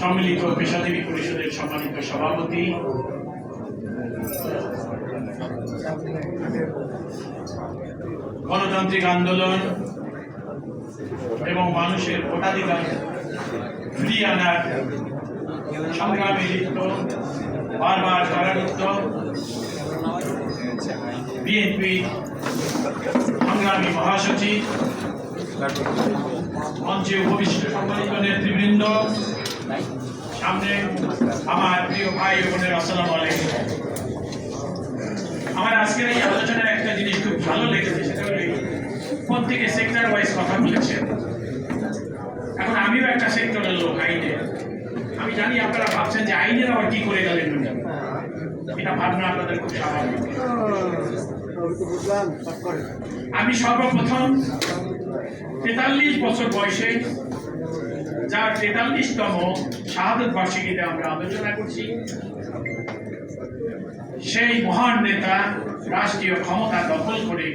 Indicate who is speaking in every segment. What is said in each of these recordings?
Speaker 1: সম্মিলিত পেশাজীবী পরিষদের সম্মানিত সভাপতি গণতান্ত্রিক আন্দোলন এবং মানুষের ভোটাধিকার ফিরিয়ে আনার সংগ্রামে লিপ্ত, বারবার কারারুদ্ধ বিএনপি সংগ্রামী মহাসচিব, মঞ্চে উপবিষ্ট সম্মানিত নেতৃবৃন্দ, সামনে আমার প্রিয় ভাই বোনের আসসালামু আলাইকুম। আমার আজকের এই আলোচনার একটা জিনিস খুব ভালো লেগেছে, সেটা হলো প্রত্যেকে সেক্টর ওয়াইজ কথা বলেছেন। এখন আমিও একটা সেক্টরের লোক আইনের আমি জানি আপনারা ভাবছেন যে আইনের আবার কি করে গেলেন এটা ভাবনা আপনাদের খুব স্বাভাবিক। আমি সর্বপ্রথম তেতাল্লিশ বছর বয়সে যার তেতাল্লিশতম শাহাদত বার্ষিকীতে আমরা আলোচনা করছি। সেই মহান নেতা, রাষ্ট্রীয় ক্ষমতা দখল করে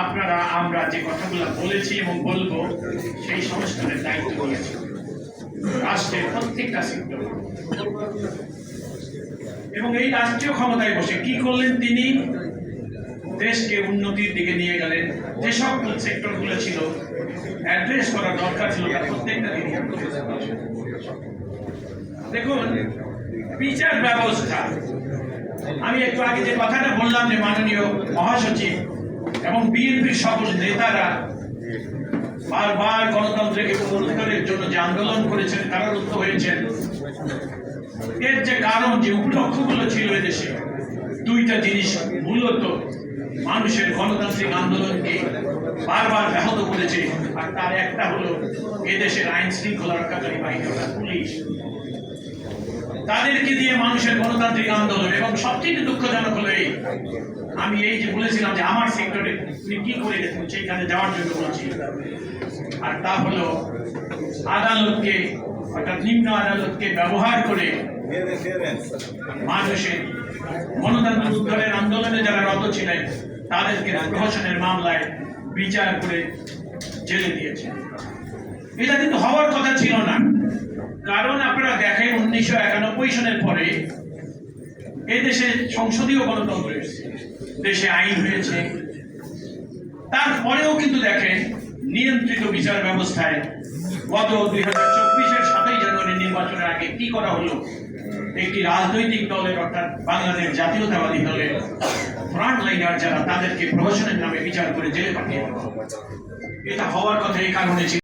Speaker 1: আপনারা, আমরা যে কথাগুলো বলেছি এবং বলব, সেই সংস্কারের দায়িত্ব নিয়েছি। রাষ্ট্রের প্রত্যেকটা সেক্টর এবং এই রাষ্ট্রীয় ক্ষমতায় বসে কি করলেন তিনি? দেশকে উন্নতির দিকে নিয়ে গেলেন। যে সব সেক্টরগুলো ছিল অ্যাড্রেস করা দরকার ছিল তার প্রত্যেকটা তিনি দেখুন, বিচার ব্যবস্থা। আমি একটু আগে যে কথাটা বললাম যে মাননীয় মহাসচিব এবং বিএনপির সকল নেতারা বারবার গণতন্ত্রকে পুনরুদ্ধারের জন্য যে আন্দোলন করেছেন, কারারুদ্ধ হয়েছেন, এর যে কারণ, যে উপলক্ষগুলো ছিল এদেশে, দুইটা জিনিস মূলত মানুষের গণতান্ত্রিক আন্দোলনকে বারবার ব্যাহত করেছে, আর তার একটা হলো এদেশের আইন শৃঙ্খলা রক্ষাকারী বাহিনী, পুলিশ। তাদেরকে দিয়ে মানুষের গণতান্ত্রিক আন্দোলন এবং সবচেয়ে দুঃখজনক হলো এই। আমি এই যে বলেছিলাম যে আমার সেক্টরে তুমি কি করে গেছেন সেইখানে যাওয়ার জন্য বলছি। আর তা হলো আদালতকে, অর্থাৎ নিম্ন আদালতকে ব্যবহার করে মানুষের গণতন্ত্র উদ্ধারের আন্দোলনে যারা রত ছিলেন, তাদেরকে প্রহসনের মামলায় বিচার করে জেলে দিয়েছে। এটা কিন্তু হওয়ার কথা ছিল না। কারণ আপনারা দেখেন উনিশশো একানব্বই সনের পরে এই দেশে সংসদীয় গণতন্ত্র দেশে আইন হয়েছে। তারপরেও কিন্তু দেখেন নিয়ন্ত্রিত বিচার ব্যবস্থায় গত দুই হাজার চব্বিশের সাতই জানুয়ারি নির্বাচনের আগে কি করা হলো? একটি রাজনৈতিক দলের অর্থাৎ বাংলাদেশ জাতীয়তাবাদী দলের ফ্রন্ট লাইনার যারা, তাদেরকে প্রহসনের নামে বিচার করে জেলে পাঠিয়ে। এটা হওয়ার কথা এই কারণে